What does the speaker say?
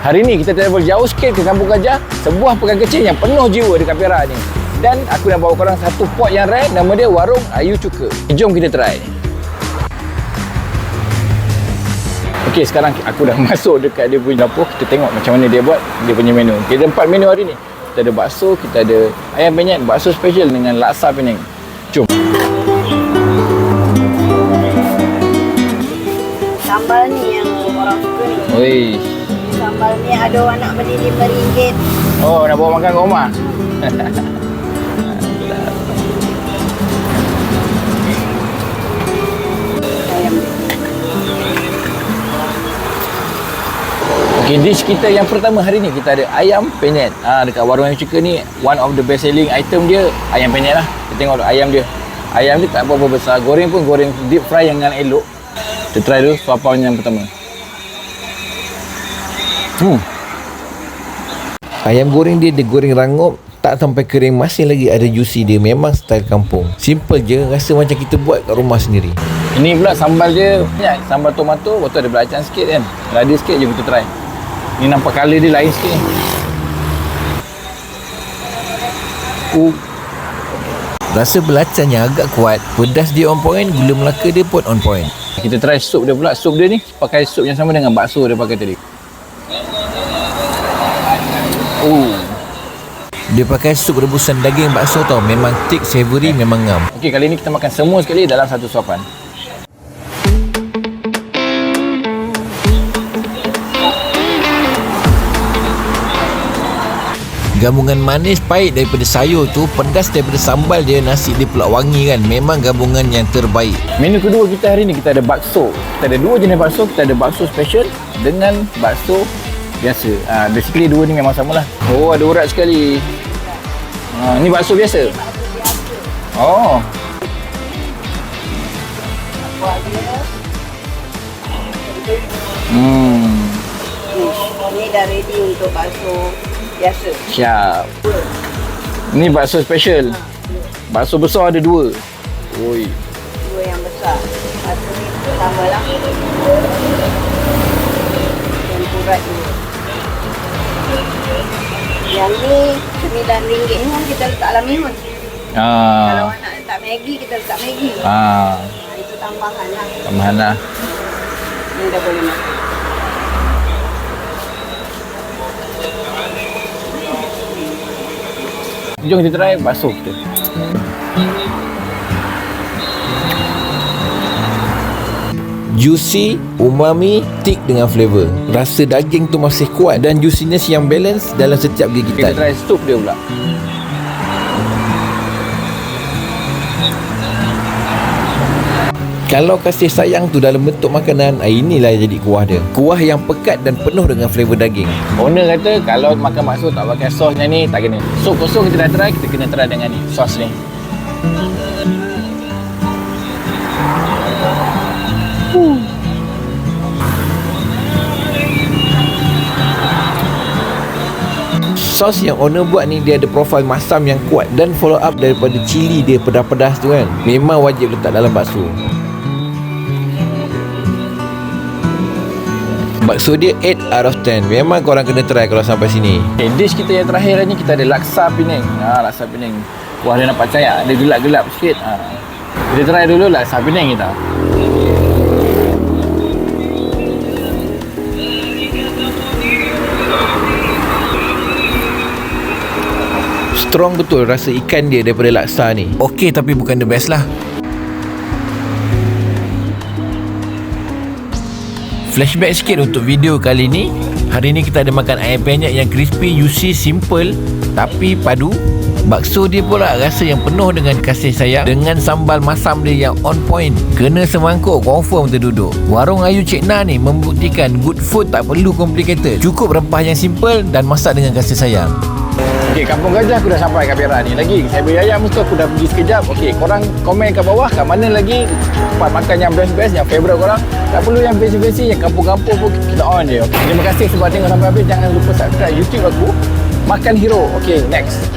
Hari ni kita travel jauh sikit ke Kampung Gajah, sebuah pekan kecil yang penuh jiwa dekat Perak ni. Dan aku nak bawa korang satu pot yang rare, nama dia Warung Ayu Cuka. Jom kita try. Okey, sekarang aku dah masuk dekat dia punya dapur. Kita tengok macam mana dia buat dia punya menu. Kita ada empat menu hari ni. Kita ada bakso, kita ada ayam penyet, bakso special dengan laksa Penang. Jom. Sambal ni yang orang suka ni. Oi. Sambal ni ada orang nak beli RM5. Oh, nak bawa makan kat rumah? Dia. Okey, dish kita yang pertama hari ni kita ada ayam penyet. Ah ha, dekat warung ayam cuka ni one of the best selling item dia ayam penyet lah. Kita tengok ayam dia. Ayam dia tak apa-apa besar. Goreng pun goreng deep fry yang dengan elok. Kita try dulu suapan yang pertama. Hmm. Ayam goreng dia dia goreng rangup tak sampai kering masih lagi ada juicy dia memang style kampung simple je rasa macam kita buat kat rumah sendiri Ini pula sambal dia banyak. Sambal tomato, lepas tu ada belacan sikit kan. Lada sikit je kita try. Ni nampak colour dia lain sikit. Uh, rasa belacan yang agak kuat pedas dia on point gula melaka dia pun on point kita try sup dia pula. Sup dia ni pakai sup yang sama dengan bakso dia pakai tadi. Oh. dia pakai sup rebusan daging bakso tau memang thick savory memang ngam Okey, kali ni kita makan semua sekali dalam satu suapan. Gabungan manis pahit daripada sayur tu Pedas daripada sambal dia Nasi dia pula wangi kan Memang gabungan yang terbaik Menu kedua kita hari ni kita ada bakso. Kita ada dua jenis bakso. Kita ada bakso special dengan bakso biasa. Ah, basically dua ni memang sama lah. Oh, ada urat sekali. Ah, ni bakso biasa. Oh, hmm, Ni dah ready untuk bakso biasa. siap. Ni bakso special. Bakso besar ada dua. Oi. Dua yang besar. Satu ni sama lah. Yang urat ni. Yang ni RM9 ni pun kita letak dalam mihun. Kalau Ah, orang nak letak Maggi, kita letak Maggi. ah, Ha, itu tambahan lah. tambahan lah. Ni dah boleh makan. Jom kita try bakso kita. Juicy, umami, thick dengan flavour Rasa daging tu masih kuat Dan juiciness yang balance dalam setiap Kita gigitan try sup dia pula. Kalau kasih sayang tu dalam bentuk makanan ah, Inilah jadi kuah dia Kuah yang pekat dan penuh dengan flavour daging Owner kata kalau makan bakso tak pakai sos yang ni tak kena. Sup kosong kita dah try, kita kena try dengan ni, sos ni. Sos yang owner buat ni dia ada profil masam yang kuat Dan follow up daripada cili dia pedas-pedas tu kan Memang wajib letak dalam bakso Bakso dia 8 out of 10 Memang korang kena try kalau sampai sini Okay, dish kita yang terakhir ni kita ada laksa Penang. Ha, laksa Penang. Wah dia nampak cayak, dia gelap-gelap sikit. Ha. Kita try dulu laksa Penang kita. Strong betul rasa ikan dia daripada laksa ni. Okey tapi bukan the best lah. Flashback sikit untuk video kali ni. Hari ni kita ada makan ayam penyet yang crispy, juicy, simple Tapi padu Bakso dia pula rasa yang penuh dengan kasih sayang Dengan sambal masam dia yang on point Kena semangkuk confirm terduduk Warung Ayu Cik Na ni membuktikan good food tak perlu complicated Cukup rempah yang simple dan masak dengan kasih sayang Okey, Kampung Gajah aku dah sampai kat Perak ni. Lagi, saya beri ayam tu aku dah pergi sekejap. Okey, korang komen kat bawah kat mana lagi tempat makan yang best-best, yang favourite korang. Tak perlu yang fancy-fancy, yang kampung-kampung pun kita on je. Okay. Terima kasih sebab tengok sampai habis. Jangan lupa subscribe YouTube aku. Makan Hero. Okey, next.